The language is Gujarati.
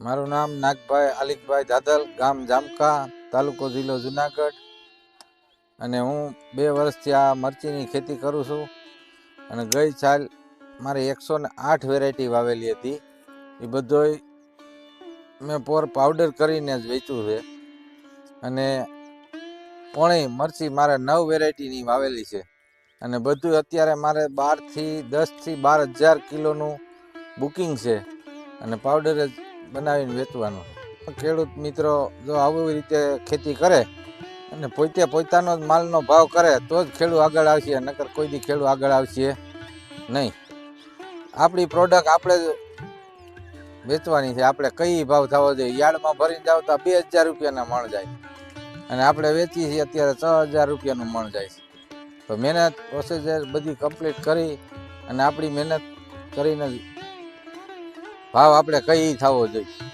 મારું નામ નાગભાઈ આલિકભાઈ દાદલ, ગામ જામકા, તાલુકો જિલ્લો જુનાગઢ. અને હું બે વર્ષથી આ મરચીની ખેતી કરું છું. અને ગઈ સાલ મારે એકસો ને આઠ વેરાયટી વાવેલી હતી. એ બધોય મેં પોર પાવડર કરીને જ વેચ્યું છે. અને પોણી મરચી મારે નવ વેરાયટીની વાવેલી છે. અને બધું અત્યારે મારે બારથી દસથી બાર હજાર કિલોનું બુકિંગ છે. અને પાવડર જ બનાવીને વેચવાનું. ખેડૂત મિત્રો જો આવી રીતે ખેતી કરે અને પોતે પોતાનો જ માલનો ભાવ કરે, તો જ ખેડૂત આગળ આવશે, નકર કોઈ દી ખેડૂત આગળ આવશે નહીં. આપણી પ્રોડક્ટ આપણે જ વેચવાની છે. આપણે કઈ ભાવ થવો જોઈએ? યાર્ડમાં ભરીને જાવ તો બે હજાર રૂપિયાના મણ જાય. અને આપણે વેચીએ છીએ અત્યારે છ હજાર રૂપિયાનું મણ જાય છે. તો મહેનત પ્રોસેસર બધી કમ્પ્લીટ કરી અને આપણી મહેનત કરીને ભાવ આપણે કઈ થવો જોઈએ?